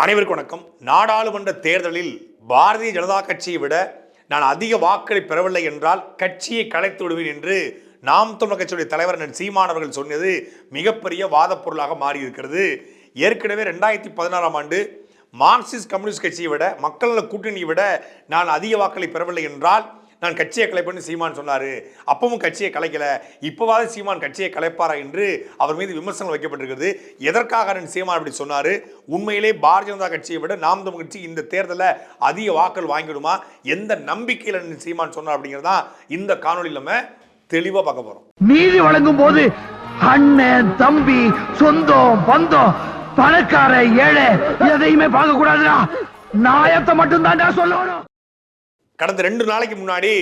அனைவருக்கும் வணக்கம். நாடாளுமன்ற தேர்தலில் பாரதிய ஜனதா கட்சியை விட நான் அதிக வாக்களை பெறவில்லை என்றால் கட்சியை கலைத்து விடுவேன் என்று நாம் தமிழர் கட்சியுடைய தலைவர் சீமான் அவர்கள் சொன்னது மிகப்பெரிய வாதப்பொருளாக மாறியிருக்கிறது. மாறி இருக்கிறது ஏற்கனவே ரெண்டாயிரத்தி பதினாறாம் ஆண்டு மார்க்சிஸ்ட் கம்யூனிஸ்ட் கட்சியை விட மக்கள் கூட்டணியை விட நான் அதிக வாக்களை பெறவில்லை என்றால் நான் கட்சியை கலைப்பேன்னு சீமான் சொன்னார். அப்பவும் கட்சியை கலைக்கல. இப்போவாவது சீமான் கட்சியை கலைப்பாரா என்று அவர் மீது விமர்சனம் வைக்கப்பட்டிருக்கிறது. எதற்காக சீமான் அப்படி சொன்னார்? உண்மையிலே பாரதிய ஜனதா கட்சியை விட நாம் தமிழ் கட்சி இந்த தேர்தலில் அதிக வாக்கள் வாங்கிடுமா? எந்த நம்பிக்கையில் சீமான் சொன்னார் அப்படிங்கிறது தான் இந்த காணொலியில் நம்ம தெளிவாக பார்க்க போகிறோம் நீதி வழங்கும் போது அண்ணன் தம்பி சொந்தம் பந்தம் பணக்கார ஏழை எதையுமே பார்க்க கூடாதுடா நாயத்தை மட்டும் தான் சொல்லணும். கடந்த ரெண்டு நாளைக்கு முன்னாடி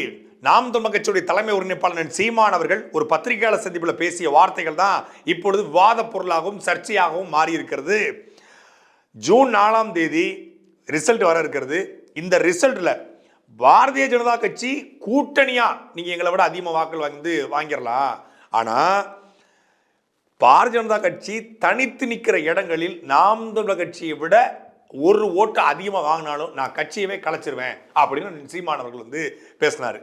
நாம் தமிழ் கட்சியுடைய தலைமை ஒருங்கிணைப்பாளர் சீமான் அவர்கள் ஒரு பத்திரிகையாளர் சந்திப்பில் பேசிய வார்த்தைகள் தான் இப்பொழுது விவாத பொருளாகவும் சர்ச்சையாகவும் மாறி இருக்கிறது ஜூன் நாலாம் தேதி ரிசல்ட் வர இருக்கிறது. இந்த ரிசல்ட்டில் பாரதிய ஜனதா கட்சி கூட்டணியாக நீங்கள் எங்களை விட அதிகமாக வாக்கள் வந்து வாங்கிடலாம் ஆனால் பாரதிய ஜனதா கட்சி தனித்து நிற்கிற இடங்களில் நாம் தமிழர் கட்சியை விட ஒரு ஓட்டு அதிகமாக வாங்கினாலும் நான் கட்சியவே கலைச்சிருவேன் அப்படின்னு சீமானவர்கள் வந்து பேசினார்.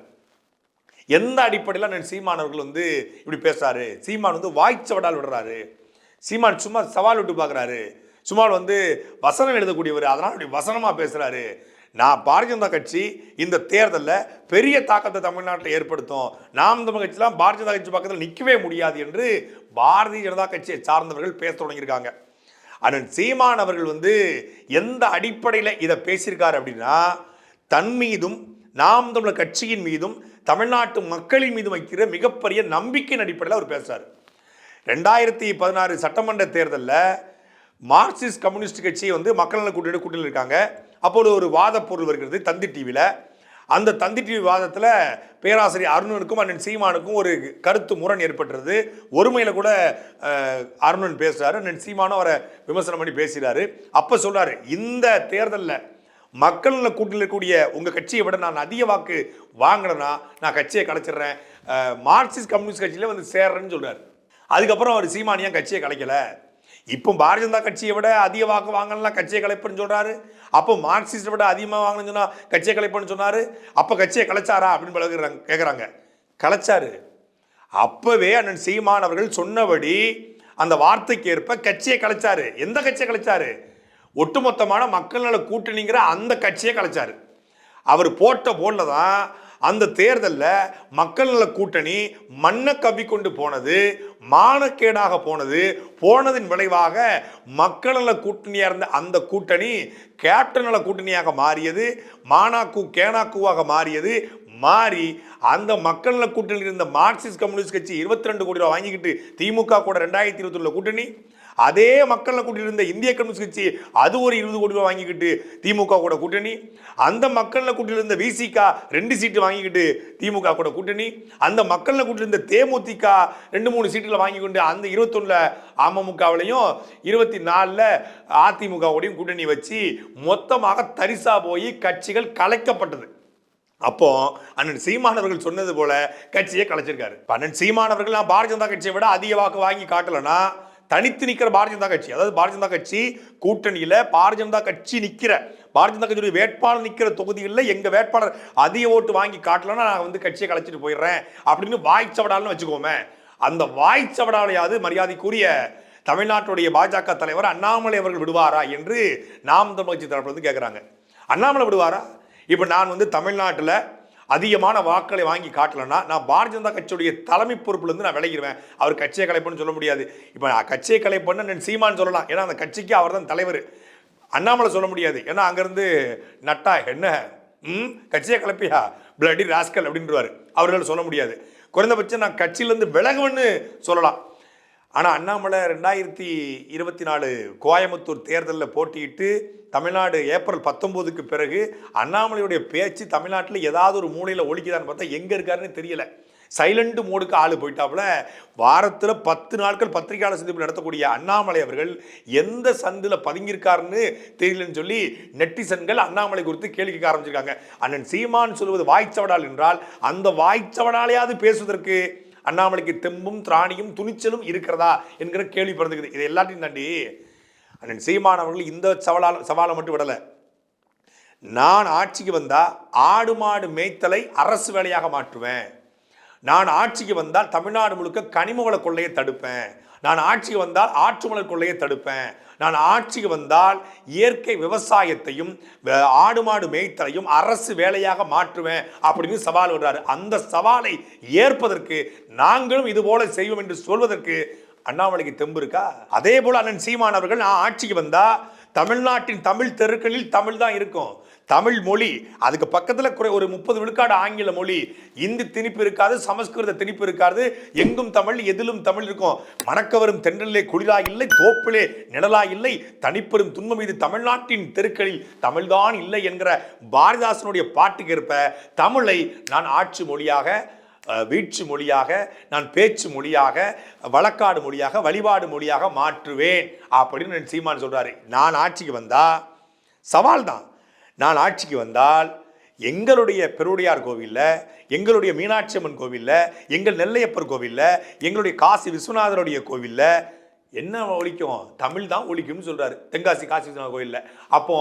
எந்த அடிப்படையில் நான் சீமானவர்கள் வந்து இப்படி பேசுறாரு? சீமான் வந்து வாய்ச்சவடால் விடுறாரு. சீமான் சும்மா சவால் விட்டு பார்க்குறாரு சும்மா வந்து வசனம் எழுதக்கூடியவர் அதனால் இப்படி வசனமாக பேசுகிறாரு நான் பாரதிய ஜனதா கட்சி இந்த தேர்தலில் பெரிய தாக்கத்தை தமிழ்நாட்டில் ஏற்படுத்தும். நாம் தமிழ் கட்சிலாம் பாரதிய ஜனதா கட்சி பக்கத்தில் நிற்கவே முடியாது என்று பாரதிய ஜனதா கட்சியை சார்ந்தவர்கள் பேச தொடங்கியிருக்காங்க. அண்ணன் சீமான் அவர்கள் வந்து எந்த அடிப்படையில் இதை பேசியிருக்கார் அப்படின்னா தன் மீதும் நாம் தமிழர் கட்சியின் மீதும் தமிழ்நாட்டு மக்களின் மீதும் வைக்கிற மிகப்பெரிய நம்பிக்கையின் அடிப்படையில் அவர் பேசுகிறார் ரெண்டாயிரத்தி பதினாறு சட்டமன்ற தேர்தலில் மார்க்சிஸ்ட் கம்யூனிஸ்ட் கட்சி வந்து மக்கள் நல கூட்டணி கூட்டணியில் இருக்காங்க. அப்போது ஒரு வாத பொருள் வருகிறது தந்தி டிவியில் அந்த தந்தி டிவி வாதத்தில் பேராசிரியர் அருணனுக்கும் அண்ணன் சீமானுக்கும் ஒரு கருத்து முரண் ஏற்பட்டுறது ஒருமையில் கூட அருணன் பேசுகிறாரு அண்ணன் சீமானும் அவரை விமர்சனம் பண்ணி பேசுகிறாரு அப்போ சொல்றாரு இந்த தேர்தலில் மக்கள் நல கூட்டணியில் இருக்கக்கூடிய உங்கள் கட்சியை விட நான் அதிக வாக்கு வாங்கினேன்னா நான் கட்சியை கலைச்சிடுறேன். மார்க்சிஸ்ட் கம்யூனிஸ்ட் கட்சியில் வந்து சேர்றேன்னு சொல்கிறார் அதுக்கப்புறம் அவர் சீமானியா கட்சியை கலைக்கல? இப்போ பாரதிய ஜனதா கட்சியை விட அதிக வாக்கு வாங்கலாம் கட்சியை கலைப்புன்னு சொல்கிறாரு அப்போ மார்க்சிஸ்டை விட அதிகமாக வாங்கணும்னு சொன்னால் கட்சியை கலைப்புன்னு சொன்னார். அப்போ கட்சியை கலைச்சாரா அப்படின்னு பழகுறாங்க கேட்குறாங்க கலைச்சாரு. அப்போவே அண்ணன் சீமான் அவர்கள் சொன்னபடி அந்த வார்த்தைக்கு ஏற்ப கட்சியை கலைச்சாரு. எந்த கட்சியை கலைச்சாரு? ஒட்டுமொத்தமான மக்கள் நல கூட்டணிங்கிற அந்த கட்சியை கலைச்சாரு. அவர் போட்ட போல தான் அந்த தேர்தலில் மக்கள் நல கூட்டணி மண்ணை கவ்விக்கொண்டு போனது மானக்கேடாக போனது. போனதின் விளைவாக மக்கள் நல கூட்டணியாக இருந்த அந்த கூட்டணி கேப்டன் நல கூட்டணியாக மாறியது மானாக்கு கேனாக்குவாக மாறியது மாறி அந்த மக்களில் கூட்டணியில் இருந்த மார்க்சிஸ்ட் கம்யூனிஸ்ட் கட்சி இருபத்தி ரெண்டு கோடி ரூபா வாங்கிக்கிட்டு திமுக கூட ரெண்டாயிரத்தி இருபத்தி கூட்டணி. அதே மக்கள் கூட்டியிருந்த இருந்த இந்திய கம்யூனிஸ்ட் கட்சி அது ஒரு இருபது கோடி ரூபாய் வாங்கிக்கிட்டு திமுக கூட கூட்டணி. அந்த மக்கள் நல இருந்த விசிகா ரெண்டு சீட்டு வாங்கிக்கிட்டு திமுக கூட கூட்டணி. அந்த மக்கள் கூட்டியிருந்த இருந்த தேமுதிக ரெண்டு மூணு சீட்டுகளை வாங்கி கொண்டு அந்த இருபத்தொன்னுல அமமுகவிலையும் இருபத்தி நாலில் அதிமுகவோடையும் கூட்டணி வச்சு மொத்தமாக தரிசா போய் கட்சிகள் கலைக்கப்பட்டது. அப்போ அண்ணன் சீமானவர்கள் சொன்னது போல கட்சியை கலைச்சிருக்காரு. அண்ணன் சீமானவர்கள் நான் பாரதிய ஜனதா கட்சியை விட அதிக வாக்கு வாங்கி காட்டலைன்னா தனித்து நிற்கிற பாரதிய ஜனதா கட்சி அதாவது பாரதிய ஜனதா கட்சி கூட்டணியில பாரதிய ஜனதா கட்சி நிற்கிற பாரதிய ஜனதா கட்சியுடைய வேட்பாளர் நிற்கிற தொகுதிகளில் எங்க வேட்பாளர் அதிக ஓட்டு வாங்கி காட்டலன்னா நான் வந்து கட்சியை கலைச்சிட்டு போயிடுறேன் அப்படின்னு வாய்ச்சவடால்னு வச்சுக்கோமே. அந்த வாய்ச்சவடாலையாவது மரியாதைக்குரிய தமிழ்நாட்டுடைய பாஜக தலைவர் அண்ணாமலை அவர்கள் விடுவாரா என்று நாம் தமிழ் கட்சி தரப்புல கேட்குறாங்க அண்ணாமலை விடுவாரா? இப்போ நான் வந்து தமிழ்நாட்டில் அதிகமான வாக்களை வாங்கி காட்டலன்னா நான் பாரதிய ஜனதா கட்சியுடைய தலைமை பொறுப்புலேருந்து நான் விலகிடுவேன் அவர் கட்சியை கலைப்புன்னு சொல்ல முடியாது. இப்போ நான் கட்சியை கலைப்புன்னு நான் சீமான் சொல்லலாம். ஏன்னா அந்த கட்சிக்கு அவர் தான் தலைவர். அண்ணாமலை சொல்ல முடியாது. ஏன்னா அங்கேருந்து நட்டா என்ன? ம்? கட்சியை கலப்பியா? Bloody rascal அப்படின்றவாரு. அவர்களால் சொல்ல முடியாது. குறைந்தபட்சம் நான் கட்சியிலேருந்து விலகுவேன்னு சொல்லலாம். ஆனால் அண்ணாமலை ரெண்டாயிரத்தி இருபத்தி நாலு கோயம்புத்தூர் தேர்தலில் போட்டியிட்டு தமிழ்நாடு ஏப்ரல் பத்தொம்போதுக்கு பிறகு அண்ணாமலையுடைய பேச்சு தமிழ்நாட்டில் ஏதாவது ஒரு மூலையில் ஒழிக்குதான்னு பார்த்தா எங்கே இருக்காருன்னு தெரியல. சைலண்ட் மோடுக்கு ஆள் போயிட்டாப்புல. வாரத்தில் பத்து நாட்கள் பத்திரிகையாளர் சந்திப்பு நடத்தக்கூடிய அண்ணாமலை அவர்கள் எந்த சந்தில் பதுங்கியிருக்காருன்னு தெரியலன்னு சொல்லி நெட்டிசன்கள் அண்ணாமலை குறித்து கேள்வி கேட்க ஆரம்பிச்சிருக்காங்க. அண்ணன் சீமான் சொல்வது வாய்ச்சவடால் என்றால் அந்த வாய்ச்சவடாலையாவது பேசுவதற்கு அண்ணாமலைக்கு தெம்பும் திராணியும் துணிச்சலும் இருக்கிறதா என்கிற கேள்வி பிறந்துக்குது இது எல்லாத்தையும் தாண்டி அண்ணன் சீமான் அவர்கள் இந்த சவாலால் சவாலை மட்டும் விடலை. நான் ஆட்சிக்கு வந்தால் ஆடு மாடு மேய்த்தலை அரசு வேலையாக மாற்றுவேன். நான் ஆட்சிக்கு வந்தால் தமிழ்நாடு முழுக்க கனிமவள கொள்ளையை தடுப்பேன். நான் ஆட்சிக்கு வந்தால் ஆற்றுமலர் கொள்ளையை தடுப்பேன். நான் ஆட்சிக்கு வந்தால் இயற்கை விவசாயத்தையும் ஆடு மாடு மேய்த்தலையும் அரசு வேலையாக மாற்றுவேன் அப்படின்னு சவால் விடுறாரு. அந்த சவாலை ஏற்பதற்கு நாங்களும் இது போல செய்வோம் என்று சொல்வதற்கு அண்ணாமலைக்கு தெம்பு இருக்கா? அதே போல அண்ணன் சீமான் அவர்கள் நான் ஆட்சிக்கு வந்தால் தமிழ்நாட்டின் தமிழ் தெருக்களில் தமிழ் தான் இருக்கும். தமிழ் மொழி அதுக்கு பக்கத்தில் குறை ஒரு முப்பது விழுக்காடு ஆங்கில மொழி. இந்தி திணிப்பு இருக்காது சமஸ்கிருத திணிப்பு இருக்காது. எங்கும் தமிழ் எதிலும் தமிழ் இருக்கும். மணக்கவரும் தென்றலே குளிரா இல்லை தோப்பிலே நிழலா இல்லை. தனிப்பெரும் துன்பம் இது தமிழ்நாட்டின் தெருக்களில். தமிழ்தான் இல்லை என்கிற பாரதிதாசனுடைய பாட்டுக்கு ஏற்ப தமிழை நான் ஆட்சி மொழியாக வீழ்ச்சி மொழியாக நான் பேச்சு மொழியாக வழக்காடு மொழியாக வழிபாடு மொழியாக மாற்றுவேன். அப்படின்னு சீமான் சொல்கிறாரு நான் ஆட்சிக்கு வந்தால் சவால் தான் நான் ஆட்சிக்கு வந்தால் எங்களுடைய பெருவுடையார் கோவிலில் எங்களுடைய மீனாட்சி அம்மன் கோவிலில் எங்கள் நெல்லையப்பர் கோவிலில் எங்களுடைய காசி விஸ்வநாதருடைய கோவிலில் என்ன ஒழிக்கும்? தமிழ் தான் ஒழிக்கும்னு சொல்கிறார் தென்காசி காசி விஸ்வநாதர் கோவிலில். அப்போ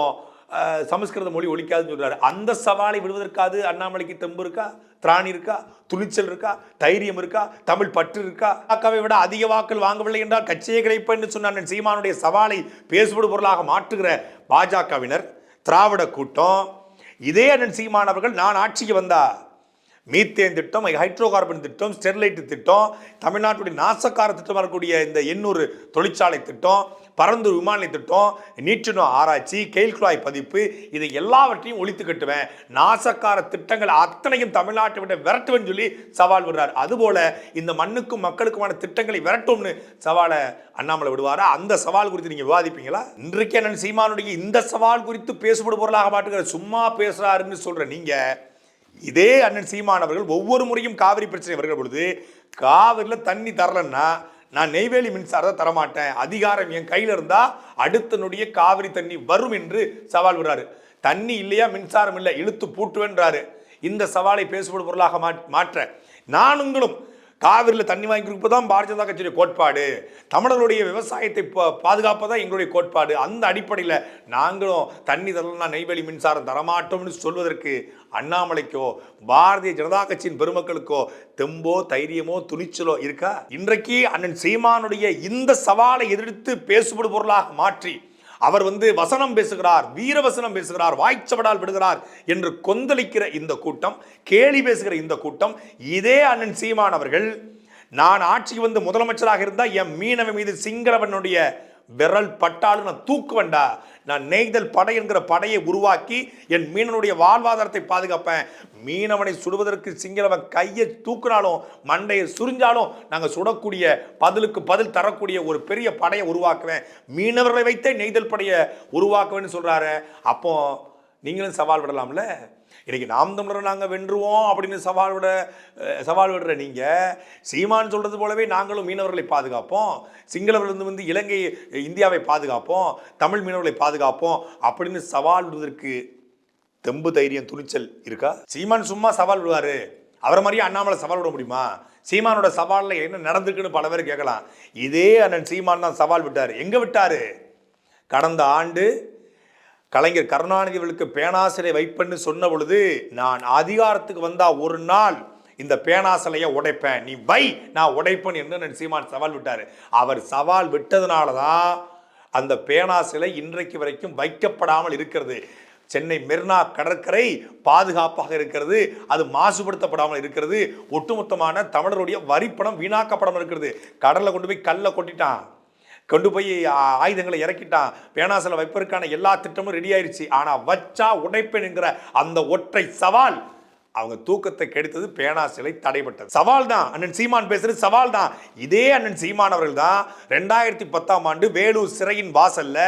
சமஸ்கிருத மொழி ஒழிக்காதுன்னு சொல்கிறாரு அந்த சவாலை விடுவதற்காது அண்ணாமலைக்கு தெம்பு இருக்கா? திராணி இருக்கா? துணிச்சல் இருக்கா? தைரியம் இருக்கா? தமிழ் பற்று இருக்கா? அக்காவை விட அதிக வாக்கள் வாங்கவில்லை என்றால் கட்சியை கிடைப்பேன் என்று சொன்ன சீமானுடைய சவாலை பேசுபடு பொருளாக மாற்றுகிற பாஜகவினர் திராவிட கூட்டம். இதே அண்ணன் சீமான் அவர்கள் நான் ஆட்சிக்கு வந்தா மீத்தேன் திட்டம் ஹைட்ரோ கார்பன் திட்டம் ஸ்டெர்லைட் திட்டம் தமிழ்நாட்டுடைய நாசக்கார திட்டமாக இருக்கக்கூடிய இந்த எண்ணூறு தொழிற்சாலை திட்டம் பரந்தூர் விமான திட்டம் நீற்றுணோ ஆராய்ச்சி கெயில்குழாய் பதிப்பு இதை எல்லாவற்றையும் ஒழித்து கட்டுவேன். நாசக்கார திட்டங்கள் அத்தனையும் தமிழ்நாட்டை விட விரட்டுவேன்னு சொல்லி சவால் விடுறார். அதுபோல இந்த மண்ணுக்கும் மக்களுக்குமான திட்டங்களை விரட்டும்னு சவாலை அண்ணாமலை விடுவாரா? அந்த சவால் குறித்து நீங்க விவாதிப்பீங்களா? இன்றைக்கு அண்ணன் சீமானுடைய இந்த சவால் குறித்து பேசுபடு பொருளாக மாட்டுகிற சும்மா பேசுறாருன்னு சொல்ற நீங்க இதே அண்ணன் சீமான் அவர்கள் ஒவ்வொரு முறையும் காவிரி பிரச்சனை வருகிற பொழுது காவிரியில் தண்ணி தரலன்னா நான் நெய்வேலி மின்சாரத்தை தரமாட்டேன். அதிகாரம் என் கையில் இருந்தால் அடுத்தனுடைய காவிரி தண்ணி வரும் என்று சவால் விடுறாரு. தண்ணி இல்லையா மின்சாரம் இல்லை இழுத்து பூட்டுவேன்றாரு. இந்த சவாலை பேசுபடு பொருளாக மா- மாற்ற. நானுங்களும் காவிரியில் தண்ணி வாங்கி கொடுப்பதான் பாரதிய ஜனதா கட்சியுடைய கோட்பாடு. தமிழர்களுடைய விவசாயத்தை பா- பாதுகாப்பதான் எங்களுடைய கோட்பாடு. அந்த அடிப்படையில் நாங்களும் தண்ணி தரலன்னா நெய்வேலி மின்சாரம் தரமாட்டோம்னு சொல்வதற்கு அண்ணாமலைக்கோ பாரதிய ஜனதா கட்சியின் பெருமக்களுக்கோ தெம்போ தைரியமோ துணிச்சலோ இருக்கா? இன்றைக்கு அண்ணன் சீமானுடைய இந்த சவாலை எதிர்த்து பேசுபடு பொருளாக மாற்றி அவர் வந்து வசனம் பேசுகிறார் வீர வசனம் பேசுகிறார் வாய்ச்சவடால் விடுகிறார் என்று கொந்தளிக்கிற இந்த கூட்டம் கேலி பேசுகிற இந்த கூட்டம் இதே அண்ணன் சீமான் அவர்கள் நான் ஆட்சிக்கு வந்து முதலமைச்சராக இருந்தால் என் மீனவன் மீது சிங்களவனுடைய விரல் பட்டாலும் நான் தூக்குவேன்டா. நான் நெய்தல் படை என்கிற படையை உருவாக்கி என் மீனனுடைய வாழ்வாதாரத்தை பாதுகாப்பேன். மீனவனை சுடுவதற்கு சிங்களவன் கையை தூக்குனாலும் மண்டையை சுரிஞ்சாலும் நாங்கள் சுடக்கூடிய பதிலுக்கு பதில் தரக்கூடிய ஒரு பெரிய படையை உருவாக்குவேன். மீனவர்களை வைத்தே நெய்தல் படையை உருவாக்குவேன்னு சொல்கிறாரு அப்போ நீங்களும் சவால் விடலாம்ல? இன்றைக்கி நாம் தமிழரை நாங்கள் வென்றுவோம் அப்படின்னு சவால் விட சவால் விடுற நீங்கள் சீமான் சொல்கிறது போலவே நாங்களும் மீனவர்களை பாதுகாப்போம் சிங்களவர்கள் வந்து இலங்கை இந்தியாவை பாதுகாப்போம் தமிழ் மீனவர்களை பாதுகாப்போம் அப்படின்னு சவால் விடுவதற்கு தெம்பு தைரியம் துணிச்சல் இருக்கா? சீமான் சும்மா சவால் விடுவார். அவரை மாதிரியே அண்ணாமலை சவால் விட முடியுமா? சீமானோட சவாலில் என்ன நடந்திருக்குன்னு பல பேர் கேட்கலாம். இதே அண்ணன் சீமான் தான் சவால் விட்டார். எங்கே விட்டார்? கடந்த ஆண்டு கலைஞர் கருணாநிதி அவர்களுக்கு பேனாசிலை வைப்பேன்னு சொன்ன பொழுது நான் அதிகாரத்துக்கு வந்தால் ஒரு நாள் இந்த பேனாசிலையை உடைப்பேன். நீ வை நான் உடைப்பேன் என்று நான் சீமான் சவால் விட்டார். அவர் சவால் விட்டதுனால தான் அந்த பேனா சிலை இன்றைக்கு வரைக்கும் வைக்கப்படாமல் இருக்கிறது. சென்னை மெர்னா கடற்கரை பாதுகாப்பாக இருக்கிறது. அது மாசுபடுத்தப்படாமல் இருக்கிறது. ஒட்டுமொத்தமான தமிழருடைய வரிப்பணம் வீணாக்கப்படாமல் இருக்கிறது. கடலில் கொண்டு போய் கல்லை கொட்டிட்டான். கொண்டு போய் ஆயுதங்களை இறக்கிட்டான். பேனாசில வைப்பதற்கான எல்லா திட்டமும் ரெடி ஆயிடுச்சு ஆனால் வச்சா உடைப்பேன் என்கிற அந்த ஒற்றை சவால் அவங்க தூக்கத்தை கெடுத்தது பேனா சிலை தடைப்பட்டது சவால் தான். அண்ணன் சீமான் பேசுறது சவால் தான். இதே அண்ணன் சீமான் அவர்கள் தான் ரெண்டாயிரத்தி பத்தாம் ஆண்டு வேலூர் சிறையின் வாசல்ல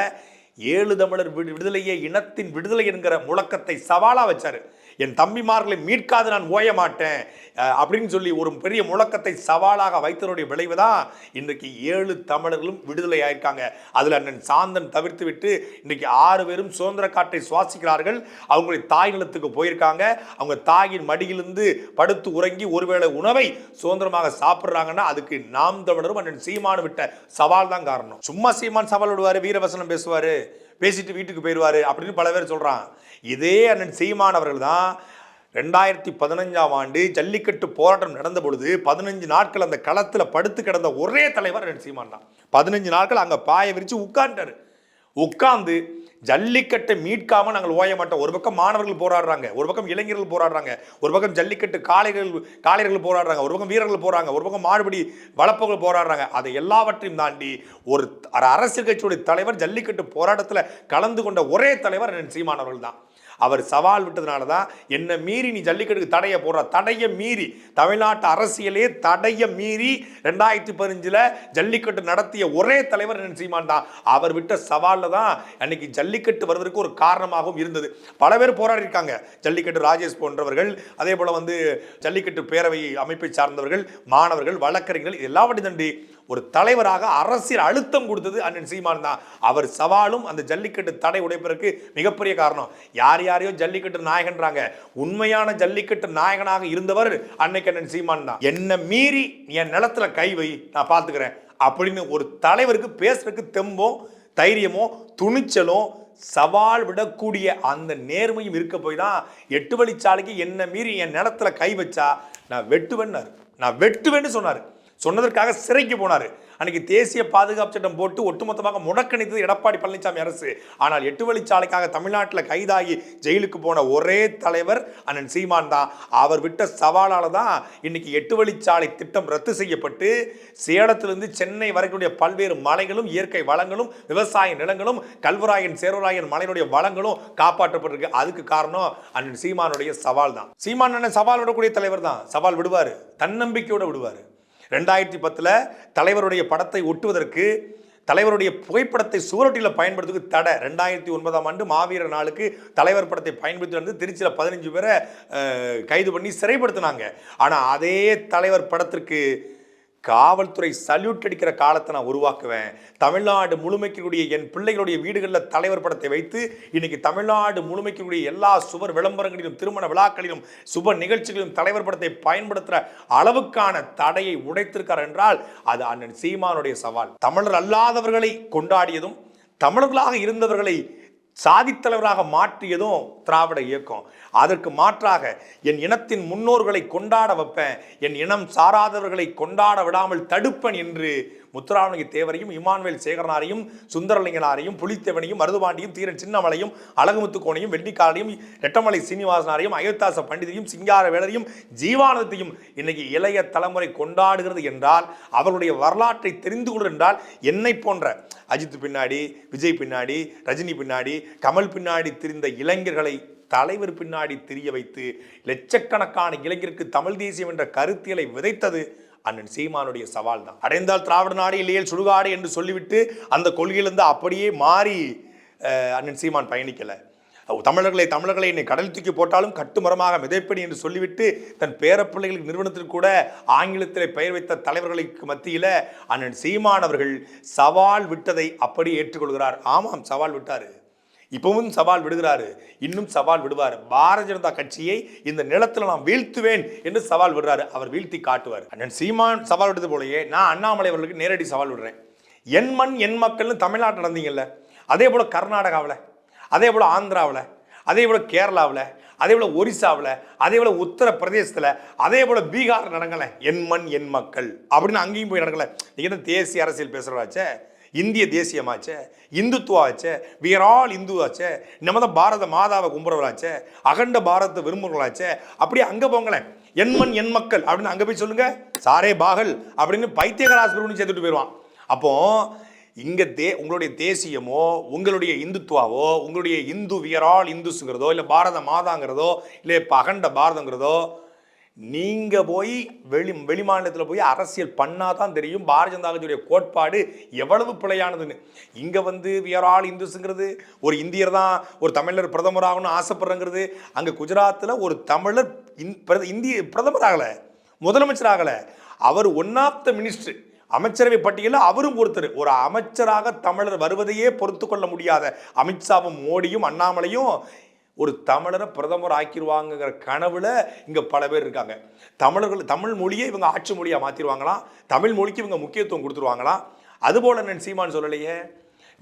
ஏழு தமிழர் விடு- விடுதலையே இனத்தின் விடுதலை என்கிற முழக்கத்தை சவாலாக வச்சார். என் தம்பிமார்களை மீட்காது நான் ஓய மாட்டேன். அப்படின்னு சொல்லி ஒரு பெரிய முழக்கத்தை சவாலாக வைத்தனுடைய விளைவு தான் இன்றைக்கு ஏழு தமிழர்களும் விடுதலை ஆயிருக்காங்க. அதில் அண்ணன் சாந்தன் தவிர்த்து விட்டு இன்றைக்கு ஆறு பேரும் சுதந்திர காற்றை சுவாசிக்கிறார்கள். அவங்களுடைய தாய் நிலத்துக்கு போயிருக்காங்க. அவங்க தாயின் மடியிலிருந்து படுத்து உறங்கி ஒருவேளை உணவை சுதந்திரமாக சாப்பிட்றாங்கன்னா அதுக்கு நாம் தமிழரும் அண்ணன் சீமானு விட்ட சவால் தான் காரணம். சும்மா சீமான் சவால் விடுவார் வீரவசனம் பேசுவார். பேசிட்டு வீட்டுக்கு போயிடுவாரு அப்படின்னு பல பேர் சொல்கிறான் இதே அண்ணன் சீமான் அவர்கள் தான் ரெண்டாயிரத்தி பதினஞ்சாம் ஆண்டு ஜல்லிக்கட்டு போராட்டம் நடந்த பொழுது பதினஞ்சு நாட்கள் அந்த களத்தில் படுத்து கிடந்த ஒரே தலைவர் அண்ணன் சீமான் தான். பதினஞ்சு நாட்கள் அங்கே பாய விரித்து உட்காந்துட்டார் உட்காந்து ஜல்லிக்கட்டை மீட்காம நாங்கள் ஓய மாட்டோம். ஒரு பக்கம் மாணவர்கள் போராடுறாங்க ஒரு பக்கம் இளைஞர்கள் போராடுறாங்க ஒரு பக்கம் ஜல்லிக்கட்டு காளைகள் காளையர்கள் போராடுறாங்க ஒரு பக்கம் வீரர்கள் போறாங்க ஒரு பக்கம் மாறுபடி வளப்பவர்கள் போராடுறாங்க. அதை எல்லாவற்றையும் தாண்டி ஒரு அரசு அரசியல் கட்சியுடைய தலைவர் ஜல்லிக்கட்டு போராட்டத்தில் கலந்து கொண்ட ஒரே தலைவர் என் சீமானவர்கள் தான். அவர் சவால் விட்டதுனால தான் என்னை மீறி நீ ஜல்லிக்கட்டுக்கு தடையை போடுற. தடையை மீறி. தமிழ்நாட்டு அரசியலே தடையை மீறி ரெண்டாயிரத்தி பதினஞ்சில் ஜல்லிக்கட்டு நடத்திய ஒரே தலைவர் என் சீமான் தான். அவர் விட்ட சவாலில் தான் அன்னைக்கு ஜல்லிக்கட்டு வருவதற்கு ஒரு காரணமாகவும் இருந்தது. பல பேர் போராடி இருக்காங்க ஜல்லிக்கட்டு ராஜேஷ் போன்றவர்கள் அதே போல் வந்து ஜல்லிக்கட்டு பேரவை அமைப்பை சார்ந்தவர்கள் மாணவர்கள் வழக்கறிஞர்கள் இது எல்லாவற்றையும் தண்டி ஒரு தலைவராக அரசியல் அழுத்தம் கொடுத்தது அண்ணன் சீமான் தான். அவர் சவாலும் அந்த ஜல்லிக்கட்டு தடை உடைப்பதற்கு மிகப்பெரிய காரணம். யார் யாரையோ ஜல்லிக்கட்டு நாயகன்றாங்க. உண்மையான ஜல்லிக்கட்டு நாயகனாக இருந்தவர் அன்னைக்கு அண்ணன் சீமான் தான். என்னை மீறி என் நிலத்துல கை வை நான் பார்த்துக்கிறேன் அப்படின்னு ஒரு தலைவருக்கு பேசுறதுக்கு தெம்போ தைரியமோ துணிச்சலும் சவால் விடக்கூடிய அந்த நேர்மையும் இருக்க போய் தான் எட்டு வழிச்சாலைக்கு என்ன மீறி என் நிலத்துல கை வச்சா நான் வெட்டுவேன்னாரு. நான் வெட்டுவேன்னு சொன்னார். சொன்னதற்காக சிறைக்கு போனார். அன்னைக்கு தேசிய பாதுகாப்பு சட்டம் போட்டு ஒட்டுமொத்தமாக முடக்கணித்தது எடப்பாடி பழனிசாமி அரசு. ஆனால் எட்டு வழிச்சாலைக்காக தமிழ்நாட்டில் கைதாகி ஜெயிலுக்கு போன ஒரே தலைவர் அண்ணன் சீமான் தான். அவர் விட்ட சவாலால தான் இன்னைக்கு எட்டு வழிச்சாலை திட்டம் ரத்து செய்யப்பட்டு சேலத்திலிருந்து சென்னை வரைக்கூடிய பல்வேறு மலைகளும் இயற்கை வளங்களும் விவசாய நிலங்களும் கல்வராயன் சேர்வராயன் மலையினுடைய வளங்களும் காப்பாற்றப்பட்டிருக்கு. அதுக்கு காரணம் அண்ணன் சீமானுடைய சவால் தான். சீமான் அண்ணன் சவால் விடக்கூடிய தலைவர் தான். சவால் விடுவார். தன்னம்பிக்கையோடு விடுவார். ரெண்டாயிரத்தி பத்தில் தலைவருடைய படத்தை ஒட்டுவதற்கு தலைவருடைய புகைப்படத்தை சுவரொட்டியில் பயன்படுத்துக்கு தடை. ரெண்டாயிரத்தி ஒன்பதாம் ஆண்டு மாவீரர் நாளுக்கு தலைவர் படத்தை பயன்படுத்தி வந்து திருச்சியில் பதினஞ்சு பேரை கைது பண்ணி சிறைப்படுத்தினாங்க. ஆனால் அதே தலைவர் படத்திற்கு காவல்துறை சல்யூட் அடிக்கிற காலத்தை நான் உருவாக்குவேன். தமிழ்நாடு முழுமைக்கக்கூடிய என் பிள்ளைகளுடைய வீடுகளில் தலைவர் படத்தை வைத்து இன்னைக்கு தமிழ்நாடு முழுமைக்கக்கூடிய எல்லா சுவர் விளம்பரங்களிலும் திருமண விழாக்களிலும் சுப நிகழ்ச்சிகளிலும் தலைவர் படத்தை பயன்படுத்துகிற அளவுக்கான தடையை உடைத்திருக்கார் என்றால் அது அண்ணன் சீமானுடைய சவால். தமிழர் அல்லாதவர்களை கொண்டாடியதும் தமிழர்களாக இருந்தவர்களை சாதித்தலைவராக மாற்றியதும் திராவிட இயக்கம். அதற்கு மாற்றாக என் இனத்தின் முன்னோர்களை கொண்டாட வைப்பேன். என் இனம் சாராதவர்களை கொண்டாட விடாமல் தடுப்பேன் என்று முத்துராமலிங்க தேவரையும் இமானுவேல் சேகரனாரையும் சுந்தரலிங்கனாரையும் புலித்தேவனையும் மருதுபாண்டியும் தீரன் சின்னமலையும் அழகுமுத்துக்கோனையும் வெள்ளிக்காலையும் ரெட்டமலை சீனிவாசனாரையும் அயோத்தாச பண்டிதையும் சிங்கார வேலரையும் ஜீவானந்தத்தையும் இன்னைக்கு இளைய தலைமுறை கொண்டாடுகிறது என்றால் அவர்களுடைய வரலாற்றை தெரிந்து கொள்வது என்றால் என்னை போன்ற அஜித் பின்னாடி விஜய் பின்னாடி ரஜினி பின்னாடி கமல் பின்னாடி திரிந்த இளைஞர்களை தலைவர் பின்னாடி திரிய வைத்து லட்சக்கணக்கான இளைஞருக்கு தமிழ் தேசியம் என்ற கருத்தியலை விதைத்தது அண்ணன் சீமானுடைய சவால் தான் அடைந்தால் திராவிட நாடு இல்லையே சுடுகாடு என்று சொல்லிவிட்டு அந்த கொள்கையிலிருந்து அப்படியே மாறி அண்ணன் சீமான் பயணிக்கலை. தமிழர்களை தமிழர்களை என்னை கடல் தூக்கி போட்டாலும் கட்டுமரமாக மிதைப்படி என்று சொல்லிவிட்டு தன் பேரப்பிள்ளைகளுக்கு நிறுவனத்திற்கு கூட ஆங்கிலத்தில் பெயர் வைத்த தலைவர்களுக்கு மத்தியில் அண்ணன் சீமான் அவர்கள் சவால் விட்டதை அப்படி ஏற்றுக்கொள்கிறார். ஆமாம் சவால் விட்டார். இப்பவும் சவால் விடுகிறாரு. இன்னும் சவால் விடுவார். பாரதிய ஜனதா கட்சியை இந்த நிலத்தில் நான் வீழ்த்துவேன் என்று சவால் விடுறாரு. அவர் வீழ்த்தி காட்டுவார். அண்ணன் சீமான் சவால் விடுறது போலயே நான் அண்ணாமலை அவர்களுக்கு நேரடி சவால் விடுறேன். என் மண் என் மக்கள்னு தமிழ்நாட்டில் நடந்தீங்கல்ல. அதே போல கர்நாடகாவில் அதே போல் ஆந்திராவில் அதே போல் கேரளாவில் அதே போல் ஒரிசாவில் அதே போல் உத்தரப்பிரதேசத்தில் அதே போல் பீகார் நடங்கலை என் மண் என் மக்கள். அப்படின்னு அங்கேயும் போய் நடக்கலை. நீங்கள் தான் தேசிய அரசியல் பேசுகிறவாச்சே இந்திய தேசியமாச்சே இந்துத்துவாச்சே we ஆல் இந்துவாச்சே நம்ம தான் பாரத மாதாவை கும்புறவராச்சே அகண்ட பாரத விரும்புகிறவங்களாச்சே அப்படியே அங்கே போங்களேன் என் எண் என் மக்கள் அப்படின்னு அங்கே போய் சொல்லுங்க. சாரே பாகல் அப்படின்னு பைத்தியகர சேர்த்துட்டு போயிடுவான் அப்போ இங்கே தே உங்களுடைய தேசியமோ உங்களுடைய இந்துத்துவாவோ உங்களுடைய இந்து வியரால் இந்துஸுங்கிறதோ இல்லை பாரத மாதாங்கிறதோ இல்லை இப்போ அகண்ட பாரதங்கிறதோ நீங்கள் போய் வெளி வெளிமாநிலத்தில் போய் அரசியல் பண்ணாதான் தெரியும். பாரதிய ஜனதா கட்சியுடைய கோட்பாடு எவ்வளவு பிழையானதுன்னு. இங்கே வந்து வியர் ஆல் இந்துஸுங்கிறது ஒரு இந்தியர் தான் ஒரு தமிழர் பிரதமர் ஆகணும்னு ஆசைப்படுறங்கிறது. அங்கே குஜராத்தில் ஒரு தமிழர் இந்- பிரத- இந்திய பிரதமர் ஆகலை முதலமைச்சர் ஆகலை. அவர் ஒன் ஆஃப் த மினிஸ்டர் அமைச்சரவை பட்டியலில் அவரும் ஒருத்தர். ஒரு அமைச்சராக தமிழர் வருவதையே பொறுத்து கொள்ள முடியாத அமித்ஷாவும் மோடியும் அண்ணாமலையும் ஒரு தமிழரை பிரதமர் ஆக்கிடுவாங்கங்கிற கனவில் இங்கே பல பேர் இருக்காங்க. தமிழர்கள் தமிழ் மொழியை இவங்க ஆட்சி மொழியாக மாற்றிடுவாங்களாம் தமிழ் மொழிக்கு இவங்க முக்கியத்துவம் கொடுத்துருவாங்களாம். அதுபோல் நான் சீமான் சொல்லலையே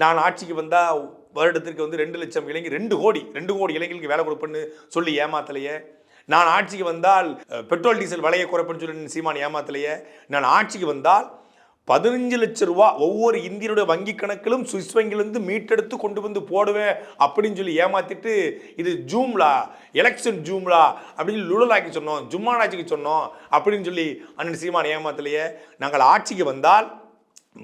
நான் ஆட்சிக்கு வந்தால் வருடத்திற்கு வந்து ரெண்டு லட்சம் இளைஞர் ரெண்டு கோடி ரெண்டு கோடி இளைஞர்களுக்கு வேலை கொடுப்பேன்னு சொல்லி ஏமாத்தலையே. நான் ஆட்சிக்கு வந்தால் பெட்ரோல் டீசல் விலையை குறைப்பேன்னு சொல்லி சீமான் ஏமாத்தலையே. நான் ஆட்சிக்கு வந்தால் பதினஞ்சு லட்ச ரூபா ஒவ்வொரு இந்தியனுடைய வங்கி கணக்கிலும் சுவிஸ் வங்கியிலிருந்து மீட்டெடுத்து கொண்டு வந்து போடுவேன் அப்படின்னு சொல்லி ஏமாத்திட்டு இது ஜூம்லா எலெக்ஷன் ஜூம்லா அப்படின்னு லுடலாக்கி சொன்னோம் ஜும்மானாட்சிக்கு சொன்னோம் அப்படின்னு சொல்லி அண்ணன் சீமான் ஏமாத்தலையே. நாங்கள் ஆட்சிக்கு வந்தால்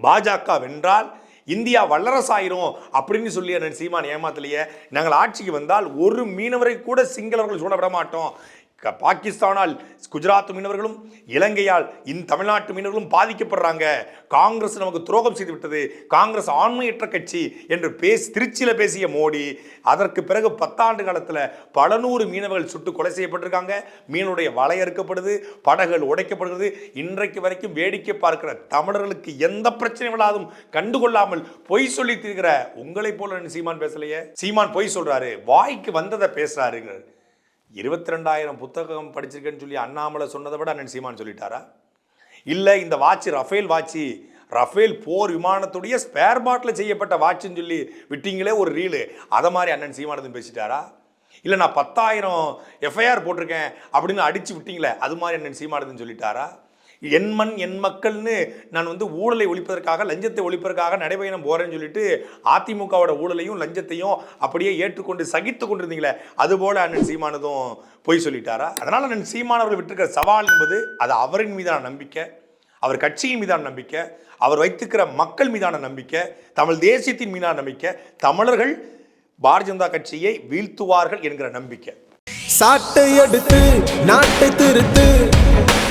பாஜக வென்றால் இந்தியா வல்லரசாயிரும் அப்படின்னு சொல்லி அண்ணன் சீமான் ஏமாத்தலையே. நாங்கள் ஆட்சிக்கு வந்தால் ஒரு மீனவரை கூட சிங்களவர்கள் சூட விட மாட்டோம். பாகிஸ்தானால் குஜராத் மீனவர்களும் இலங்கையால் இந்த தமிழ்நாட்டு மீனவர்களும் பாதிக்கப்படுறாங்க. காங்கிரஸ் நமக்கு துரோகம் செய்து விட்டது. காங்கிரஸ் ஆண்மையற்ற கட்சி என்று பேசி திருச்சியில் பேசிய மோடி அதற்கு பிறகு பத்தாண்டு காலத்தில் பல நூறு மீனவர்கள் சுட்டு கொலை செய்யப்பட்டிருக்காங்க. மீனுடைய வலை அறுக்கப்படுது படகுகள் உடைக்கப்படுகிறது. இன்றைக்கு வரைக்கும் வேடிக்கை பார்க்கிற தமிழர்களுக்கு எந்த பிரச்சனை கண்டுகொள்ளாமல் பொய் சொல்லி தீர்க்கிற உங்களை போல சீமான் பேசலையே? சீமான் பொய் சொல்றாரு. வாய்க்கு வந்ததை பேசுறாருங்க இருபத்தி ரெண்டாயிரம் புத்தகம் படிச்சிருக்கேன்னு சொல்லி அண்ணாமலை சொன்னதை விட அண்ணன் சீமான் சொல்லிட்டாரா? இல்லை இந்த வாட்ச் ரஃபேல் வாட்சி ரஃபேல் போர் விமானத்துடைய ஸ்பேர் பாட்டில் செய்யப்பட்ட வாட்சுன்னு சொல்லி விட்டீங்களே ஒரு ரீலு அதை மாதிரி அண்ணன் சீமானதும் பேசிட்டாரா? இல்லை நான் பத்தாயிரம் எஃப்ஐஆர் போட்டிருக்கேன் அப்படின்னு அடிச்சு விட்டீங்களே அது மாதிரி அண்ணன் சீமானதுன்னு சொல்லிட்டாரா? என் மண் என் மக்கள்னு நான் வந்து ஊழலை ஒழிப்பதற்காக லஞ்சத்தை ஒழிப்பதற்காக நடைபயணம் போகிறேன்னு சொல்லிட்டு அதிமுகவோட ஊழலையும் லஞ்சத்தையும் அப்படியே ஏற்றுக்கொண்டு சகித்து கொண்டிருந்தீங்களே அதுபோல் அண்ணன் சீமானதும் பொய் சொல்லிட்டாரா? அதனால் அண்ணன் சீமானவர்கள் விட்டிருக்கிற சவால் என்பது அது அவரின் மீதான நம்பிக்கை அவர் கட்சியின் மீதான நம்பிக்கை அவர் வைத்திருக்கிற மக்கள் மீதான நம்பிக்கை தமிழ் தேசியத்தின் மீதான நம்பிக்கை தமிழர்கள் பாரதிய ஜனதா கட்சியை வீழ்த்துவார்கள் என்கிற நம்பிக்கை. சாட்டை எடுத்து நாட்டை திருத்து